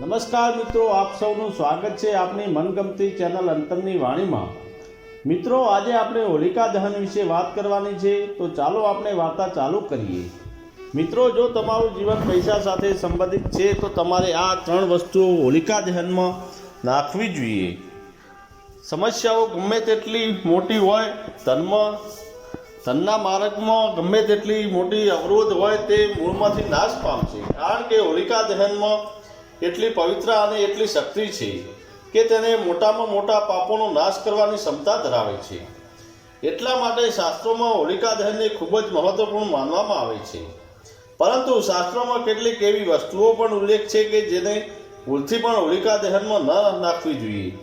નમસ્કાર મિત્રો, આપ સૌનું સ્વાગત છે આપની મનગમતી ચેનલ અંતરની વાણીમાં. મિત્રો, આજે આપણે હોલિકા દહન વિશે વાત કરવાની છે, તો ચાલો આપણે વાર્તા ચાલુ કરીએ. મિત્રો, જો તમારું જીવન પૈસા સાથે સંબંધિત છે, તો તમારે આ ત્રણ વસ્તુઓ હોલિકા દહનમાં નાખવી જોઈએ. સમસ્યાઓ ગમે તેટલી મોટી હોય ધનમાં ધનના માર્ગમાં ગમે તેટલી મોટી અવરોધ હોય, તે મૂળમાંથી નાશ પામશે. કારણ કે હોલિકા દહનમાં એટલી પવિત્ર અને એટલી શક્તિ છે કે તેને મોટામાં મોટા પાપોનો નાશ કરવાની ક્ષમતા ધરાવે છે. એટલા માટે શાસ્ત્રોમાં હોલિકા દહનને ખૂબ જ મહત્વપૂર્ણ માનવામાં આવે છે. પરંતુ શાસ્ત્રોમાં કેટલીક એવી વસ્તુઓ પણ ઉલ્લેખ છે કે જેને ભૂલથી પણ હોલિકા દહનમાં ન નાખવી જોઈએ.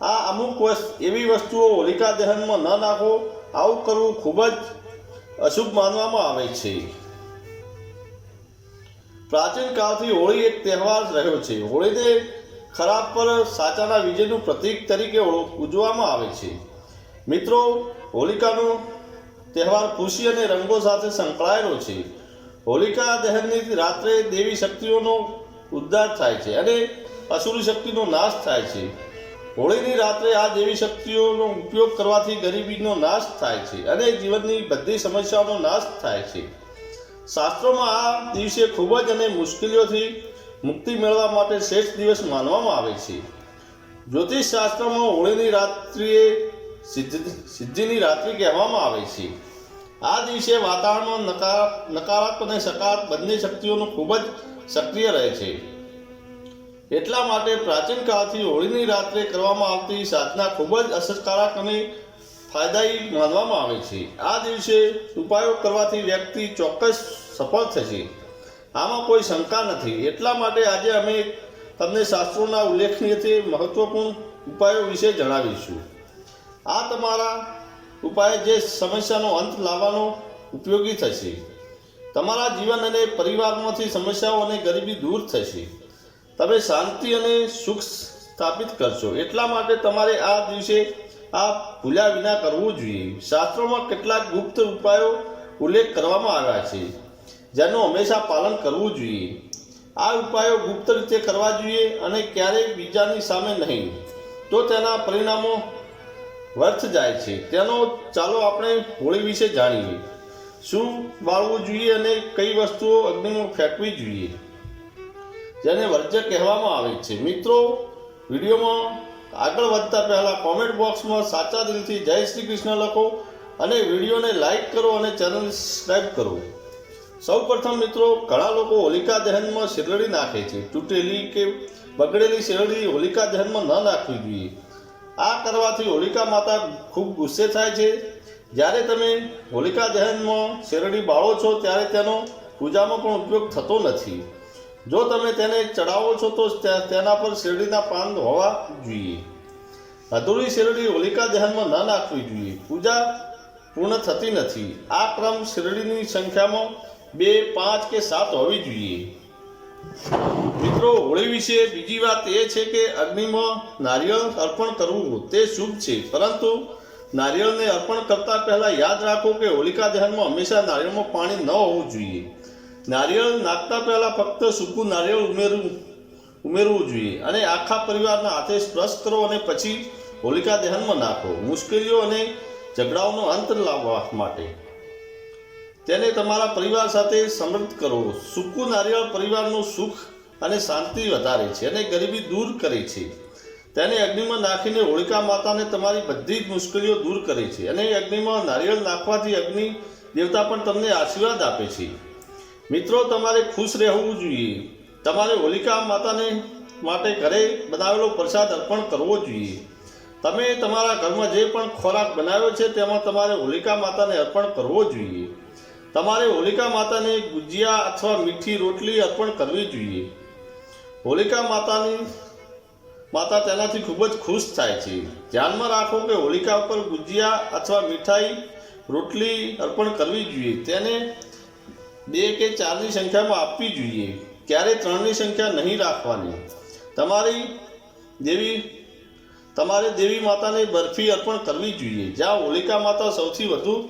આ અમુક વસ્તુ એવી વસ્તુઓ હોલિકા દહનમાં ન નાખો, આવું કરવું ખૂબ જ અશુભ માનવામાં આવે છે. પ્રાચીન કાળથી હોળી એક તહેવાર રહ્યો છે. હોળીને ખરાબ પર સાચાના વિજયનું પ્રતીક તરીકે ઉજવવામાં આવે છે. મિત્રો, હોલિકાનો તહેવાર ખુશી અને રંગો સાથે સંકળાયેલો છે. હોલિકા દહનની રાત્રે દેવી શક્તિઓનો ઉદ્ધાર થાય છે અને અસુરી શક્તિનો નાશ થાય છે. હોળીની રાત્રે આ દેવી શક્તિઓનો ઉપયોગ કરવાથી ગરીબીનો નાશ થાય છે અને જીવનની બધી સમસ્યાઓનો નાશ થાય છે. શાસ્ત્રોમાં આ દિવસે ખૂબ જ અને મુશ્કેલીઓથી મુક્તિ મેળવવા માટે શ્રેષ્ઠ દિવસ માનવામાં આવે છે. જ્યોતિષ શાસ્ત્રમાં હોળીની રાત્રિએ સિદ્ધિની રાત્રિ કહેવામાં આવે છે. આ દિવસે વાતાવરણમાં નકાર, નકારાત્મક અને સકારાત્મક બંને શક્તિઓનું ખૂબ જ સક્રિય રહે છે. એટલા માટે પ્રાચીન કાળથી હોળીની રાત્રે કરવામાં આવતી સાધના ખૂબ જ અસરકારક અને ફાયદાયી માનવામાં આવે છે. આ દિવસે ઉપાયો કરવાથી વ્યક્તિ ચોક્કસ સફળ થશે. આમાં કોઈ શંકા નથી. એટલા માટે આજે અમે તમને શાસ્ત્રોના ઉલ્લેખનીય તે મહત્વપૂર્ણ ઉપાયો વિશે જણાવીશું. આ તમારા ઉપાય જે સમસ્યાનો અંત લાવવાનો ઉપયોગી થશે. તમારા જીવન અને પરિવારમાંથી સમસ્યાઓ અને ગરીબી દૂર થશે. તમે શાંતિ અને સુખ સ્થાપિત કરશો. એટલા માટે તમારે આ દિવસે આ ભૂલ્યા વિના કરવું જોઈએ. શાસ્ત્રોમાં કેટલાક ગુપ્ત ઉપાયો ઉલ્લેખ કરવામાં આવ્યા છે, જેનું હંમેશા પાલન કરવું જોઈએ. આ ઉપાયો ગુપ્ત રીતે કરવા જોઈએ અને ક્યારેય બીજાની સામે નહીં. તો તેના પરિણામો વર્થ જાય છે. તેનો ચાલો આપણે હોળી વિશે જાણીએ. શું બાળવું જોઈએ અને કઈ વસ્તુઓ અગ્નિમાં ફેંકવી જોઈએ? જેને વર્જ્ય કહેવામાં આવે છે. મિત્રો, વિડીયોમાં આગળ વધતા પહેલા કોમેન્ટ બોક્સમાં સાચા દિલથી જય શ્રી કૃષ્ણ લખો અને વિડીયોને લાઈક કરો અને ચેનલ સબસ્ક્રાઈબ કરો. સૌ પ્રથમ મિત્રો, ઘણા લોકો હોલિકા દહનમાં શેરડી નાખે છે. તૂટેલી કે બગડેલી શેરડી હોલિકા દહનમાં ન નાખવી જોઈએ. આ કરવાથી હોલિકા માતા ખૂબ ગુસ્સે થાય છે. જ્યારે તમે હોલિકા દહનમાં શેરડી બાળો છો, ત્યારે તેનો પૂજામાં પણ ઉપયોગ થતો નથી. જો તમે તેને ચડાવો છો તો તેના પર શેરડીના પાન હોવા જોઈએ. અધૂરી શેરડી હોલિકા દહનમાં ન નાખવી જોઈએ. પૂજા પૂર્ણ થતી નથી. આ ક્રમ શેરડીની સંખ્યામાં બે, પાંચ કે સાત હોવી જોઈએ. મિત્રો, હોળી વિશે બીજી વાત એ છે કે અગ્નિમાં નારિયેળ અર્પણ કરવું તે શુભ છે. પરંતુ નારિયેળને અર્પણ કરતા પહેલા યાદ રાખો કે હોલિકા દહનમાં હંમેશા નારિયેળમાં પાણી ન હોવું જોઈએ. નારિયેળ નાખતા પહેલાં ફક્ત સૂકું નારિયેળ ઉમેરવું ઉમેરવું જોઈએ અને આખા પરિવારના હાથે સ્પર્શ કરો અને પછી હોલિકા દહનમાં નાખો. મુશ્કેલીઓ અને ઝઘડાઓનો અંત લાવવા માટે. તેને તમારા પરિવાર સાથે સમૃદ્ધ કરો. સૂકું નારિયેળ પરિવારનું સુખ અને શાંતિ વધારે છે અને ગરીબી દૂર કરે છે. તેને અગ્નિમાં નાખીને હોળિકા માતાને તમારી બધી જ મુશ્કેલીઓ દૂર કરે છે અને અગ્નિમાં નારિયેળ નાખવાથી અગ્નિ દેવતા પણ તમને આશીર્વાદ આપે છે. મિત્રો, તમારે ખુશ રહેવું જોઈએ. તમારે હોલિકા માતાને માટે ઘરે બનાવેલો પ્રસાદ અર્પણ કરવો જોઈએ. તમે તમારા ઘરમાં જે પણ ખોરાક બનાવ્યો છે, તેમાં તમારે હોલિકા માતાને અર્પણ કરવો જોઈએ. તમારે હોલિકા માતાને ગુજિયા અથવા મીઠી રોટલી અર્પણ કરવી જોઈએ. હોલિકા માતાની, માતા તેનાથી ખૂબ જ ખુશ થાય છે. ધ્યાનમાં રાખો કે હોલિકા ઉપર ગુજિયા અથવા મીઠાઈ રોટલી અર્પણ કરવી જોઈએ. તેને બે કે ચારની સંખ્યામાં આપવી જોઈએ. ક્યારેય ત્રણની સંખ્યા નહીં રાખવાની? તમારી દેવી, તમારે દેવી માતાને બરફી અર્પણ કરવી જોઈએ. જ્યાં હોલિકા માતા સૌથી વધુ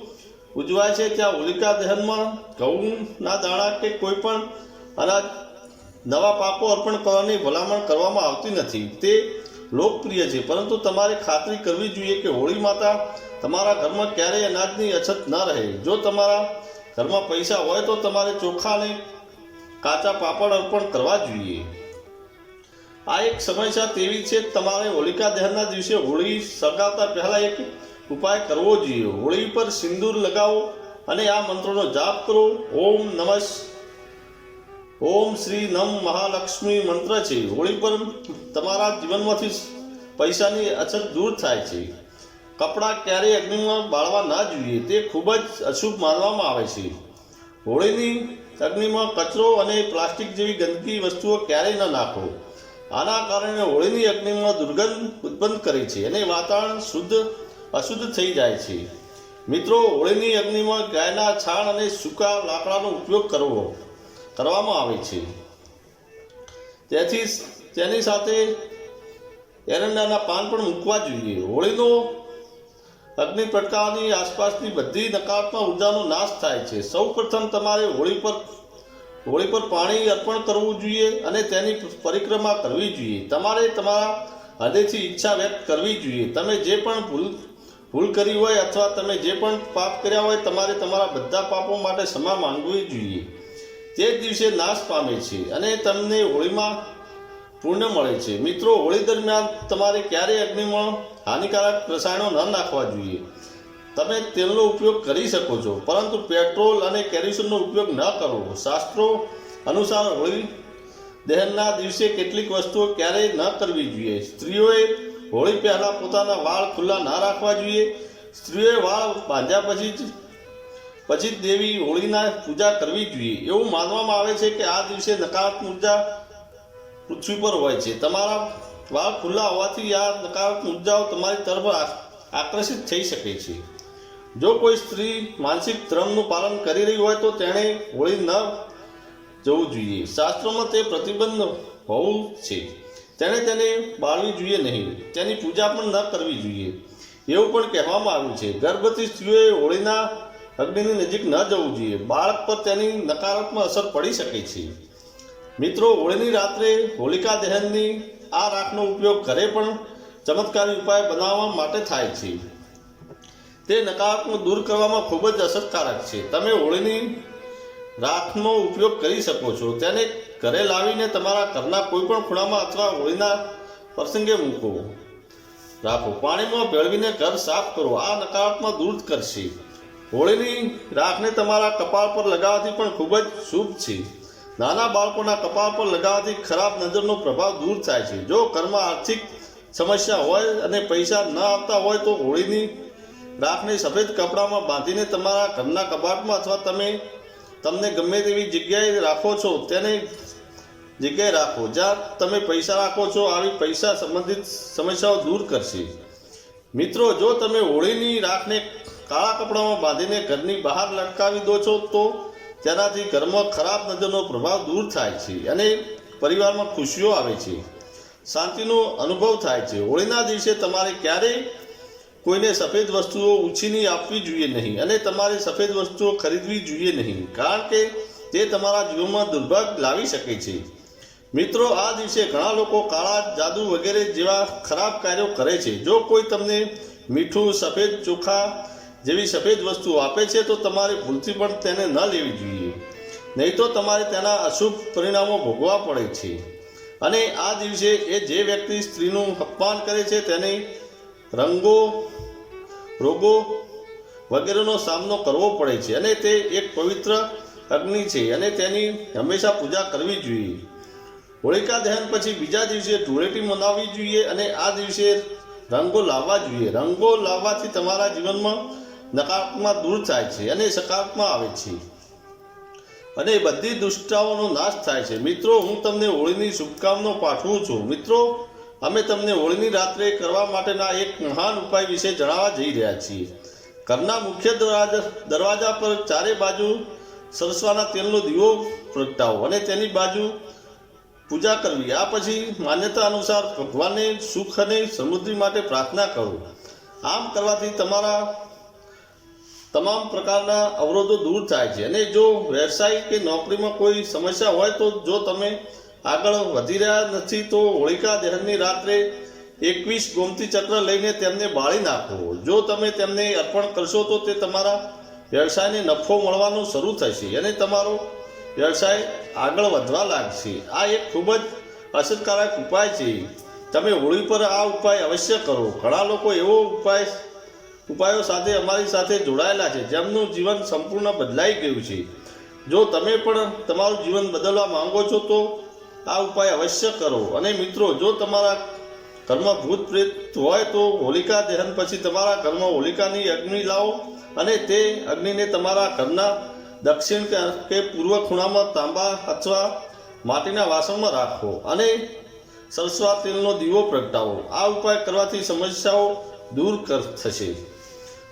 ઉજવાય છે, ત્યાં હોલિકા દહનમાં ઘઉંના દાણા કે કોઈ પણ અનાજ, નવા પાકો અર્પણ કરવાની ભલામણ કરવામાં આવતી નથી. તે લોકપ્રિય છે, પરંતુ તમારે ખાતરી કરવી જોઈએ કે હોળી માતા તમારા ઘરમાં ક્યારેય અનાજની અછત ન રહે. જો તમારા ઘરમાં પૈસા હોય તો તમારે ચોખાને કાચા પાપડ અર્પણ કરવા જોઈએ. આ એક સમસ્યા તેવી છે તમારે હોલિકા દહનના દિવસે હોળી સળગાવતા પહેલાં એક ઉપાય કરવો જોઈએ. હોળી પર સિંદૂર લગાવો અને આ મંત્રોનો જાપ કરો. ઓમ નમઃ ઓમ શ્રી નમ મહાલક્ષ્મી મંત્ર છે. હોળી પર તમારા જીવનમાંથી પૈસાની અછત દૂર થાય છે. કપડાં ક્યારેય અગ્નિમાં બાળવા ના જોઈએ. તે ખૂબ જ અશુભ માનવામાં આવે છે. હોળીની અગ્નિમાં કચરો અને પ્લાસ્ટિક જેવી ગંદકી વસ્તુઓ ક્યારેય ન નાખો. આના કારણે હોળીની અગ્નિમાં દુર્ગંધ ઉત્પન્ન કરે છે અને વાતાવરણ શુદ્ધ, અશુદ્ધ થઈ જાય છે. મિત્રો, હોળીની અગ્નિમાં ગાયના છાણ અને સૂકા લાકડાનો ઉપયોગ કરવો, કરવામાં આવે છે. તેથી તેની સાથે એરંડાના પાન પણ મૂકવા જોઈએ. હોળીનો અગ્નિ પ્રગટાવવાની આસપાસની બધી નકારાત્મક ઉર્જાનો નાશ થાય છે. સૌ પ્રથમ તમારે હોળી પર હોળી પર પાણી અર્પણ કરવું જોઈએ અને તેની પરિક્રમા કરવી જોઈએ. તમારે તમારા હૃદયથી ઈચ્છા વ્યક્ત કરવી જોઈએ. તમે જે પણ ભૂલ ભૂલ કરી હોય અથવા તમે જે પણ પાપ કર્યા હોય તમારે તમારા બધા પાપો માટે ક્ષમા માંગવી જોઈએ. તે જ દિવસે નાશ પામે છે અને તમને હોળીમાં પુણ્ય મળે છે. મિત્રો, હોળી દરમિયાન તમારે ક્યારેય અગ્નિમાં હાનિકારક રસાયણો ન નાખવા જોઈએ? તમે તેલનો ઉપયોગ કરી શકો છો, પરંતુ પેટ્રોલ અને કેરોસીનનો ઉપયોગ ન કરવો શાસ્ત્રો અનુસાર હોળી દહનના દિવસે કેટલીક વસ્તુઓ ક્યારેય ન કરવી જોઈએ. સ્ત્રીઓએ હોળી પહેલાં પોતાના વાળ ખુલ્લા ના રાખવા જોઈએ. સ્ત્રીઓએ વાળ બાંધ્યા પછી જ પછી જ દેવી હોળીના પૂજા કરવી જોઈએ. એવું માનવામાં આવે છે કે આ દિવસે નકારાત્મક ઊર્જા પૃથ્વી પર હોય છે. તમારા વાળ ખુલ્લા હોવાથી આ નકારાત્મક ઉર્જાઓ તમારી તરફ આકર્ષિત થઈ શકે છે. જો કોઈ સ્ત્રી માનસિક ધર્મનું પાલન કરી રહી હોય તો તેણે હોળી ન જવું જોઈએ. શાસ્ત્રોમાં તે પ્રતિબંધ હોવું છે. તેણે તેને બાળવી જોઈએ નહીં. તેની પૂજા પણ ન કરવી જોઈએ. એવું પણ કહેવામાં આવ્યું છે. ગર્ભવતી સ્ત્રીઓએ હોળીના અગ્નિની નજીક ન જવું જોઈએ. બાળક પર તેની નકારાત્મક અસર પડી શકે છે. મિત્રો, હોળીની રાત્રે હોલિકા દહનની આ રાખનો ઉપયોગ ઘરે પણ ચમત્કારી ઉપાય બનાવવા માટે થાય છે. તે નકારાત્મક દૂર કરવામાં ખૂબ જ અસરકારક છે. તમે હોળીની રાખનો ઉપયોગ કરી શકો છો. તેને ઘરે લાવીને તમારા ઘરના કોઈ પણ ખૂણામાં અથવા હોળીના પ્રસંગે મૂકો. રાખો. પાણીમાં ભેળવીને ઘર સાફ કરો. આ નકારાત્મક દૂર કરશે. હોળીની રાખને તમારા કપાળ પર લગાવવાથી પણ ખૂબ જ શુભ છે. નાના બાળકોના કપાળ પર લગાવવાથી ખરાબ નજરનો પ્રભાવ દૂર થાય છે. જો ઘરમાં આર્થિક સમસ્યા હોય અને પૈસા ન આવતા હોય તો હોળીની રાખને સફેદ કપડામાં બાંધીને તમારા ઘરના કબાટમાં અથવા તમે તમને ગમે તેવી જગ્યાએ રાખો છો, તેને જગ્યાએ રાખો. જ્યાં તમે પૈસા રાખો છો, આવી પૈસા સંબંધિત સમસ્યાઓ દૂર કરશે. મિત્રો, જો તમે હોળીની રાખને કાળા કપડામાં બાંધીને ઘરની બહાર લટકાવી દો છો, તો તેનાથી ઘરમાં ખરાબ નજરનો પ્રભાવ દૂર થાય છે અને પરિવારમાં ખુશીઓ આવે છે. શાંતિનો અનુભવ થાય છે. હોળીના દિવસે તમારે ક્યારેય કોઈને સફેદ વસ્તુઓ ઉછીની આપવી જોઈએ નહીં અને તમારે સફેદ વસ્તુઓ ખરીદવી જોઈએ નહીં, કારણ કે તે તમારા જીવનમાં દુર્ભાગ્ય લાવી શકે છે. મિત્રો, આ દિવસે ઘણા લોકો કાળા જાદુ વગેરે જેવા ખરાબ કાર્યો કરે છે. જો કોઈ તમને મીઠું, સફેદ ચોખા જેવી સફેદ વસ્તુઓ આપે છે, તો તમારે ભૂલથી પણ તેને ન લેવી જોઈએ. નહીં તો તમારે તેના અશુભ પરિણામો ભોગવા પડે છે. અને આ દિવસે એ જે વ્યક્તિ સ્ત્રીનું અપમાન કરે છે, તેને રંગો, રોગો વગેરેનો સામનો કરવો પડે છે. અને તે એક પવિત્ર અગ્નિ છે અને તેની હંમેશા પૂજા કરવી જોઈએ. હોળિકા દહન પછી બીજા દિવસે ધૂળેટી મનાવવી જોઈએ અને આ દિવસે રંગો લાવવા જોઈએ. રંગો લાવવાથી તમારા જીવનમાં નકારાત્મક દૂર થાય છે અને સકારાત્મક આવે છે. અને બધી દુષ્ટાઓનો નાશ થાય છે. મિત્રો, હું તમને હોળીની શુભકામનાઓ પાઠવું છું. મિત્રો, અમે તમને હોળીની રાત્રે કરવા માટેના એક મહાન ઉપાય વિશે જણાવવા જઈ રહ્યા છીએ. ઘરના મુખ્ય દરવાજા દરવાજા પર ચારે બાજુ સરસવાના તેલનો દીવો પ્રગટાવો અને તેની બાજુ પૂજા કરવી. આ પછી માન્યતા અનુસાર ભગવાનને સુખ અને સમૃદ્ધિ માટે પ્રાર્થના કરો. આમ કરવાથી તમારા તમામ પ્રકારના અવરોધો દૂર થાય છે. અને જો વ્યવસાય કે નોકરીમાં કોઈ સમસ્યા હોય તો જો તમે આગળ વધી રહ્યા નથી તો હોળિકા દહનની રાત્રે એકવીસ ગોમતી ચક્ર લઈને તેમને બાળી નાખો. જો તમે તેમને અર્પણ કરશો તો તે તમારા વ્યવસાયને નફો મળવાનું શરૂ થશે અને તમારો વ્યવસાય આગળ વધવા લાગશે. આ એક ખૂબ જ અસરકારક ઉપાય છે. તમે હોળી પર આ ઉપાય અવશ્ય કરો. ઘણા લોકો એવો ઉપાય ઉપાયો સાથે અમારી સાથે જોડાયેલા છે. જેમનું જીવન સંપૂર્ણ બદલાઈ ગયું છે. જો તમે પણ તમારું જીવન બદલવા માંગો છો, તો આ ઉપાય અવશ્ય કરો. અને મિત્રો, જો તમારા ઘરમાં ભૂત પ્રેત હોય, તો હોલિકા દહન પછી તમારા ઘરમાં હોલિકાની અગ્નિ લાવો અને તે અગ્નિને તમારા ઘરના દક્ષિણ કે- પૂર્વ ખૂણામાં તાંબા અથવા માટીના વાસણમાં રાખો અને સરસવા તેલનો દીવો પ્રગટાવો. આ ઉપાય કરવાથી સમસ્યાઓ દૂર કર, થશે.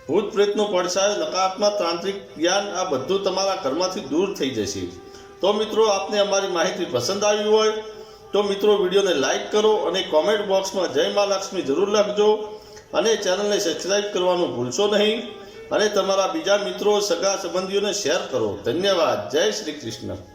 ભૂત પ્રેતનો પડછાયો નકારાત્મક તાંત્રિક જ્ઞાન, આ બધું તમારા ઘરમાંથી દૂર થઈ જશે. તો મિત્રો, આપને અમારી માહિતી પસંદ આવી હોય, તો મિત્રો, વિડીયોને લાઈક કરો અને કોમેન્ટ બોક્સમાં જય મા લક્ષ્મી જરૂર લખજો અને ચેનલને સબસ્ક્રાઈબ કરવાનું ભૂલશો નહીં. અને તમારા બીજા મિત્રો, સગા સંબંધીઓને શેર કરો. ધન્યવાદ. જય શ્રી કૃષ્ણ.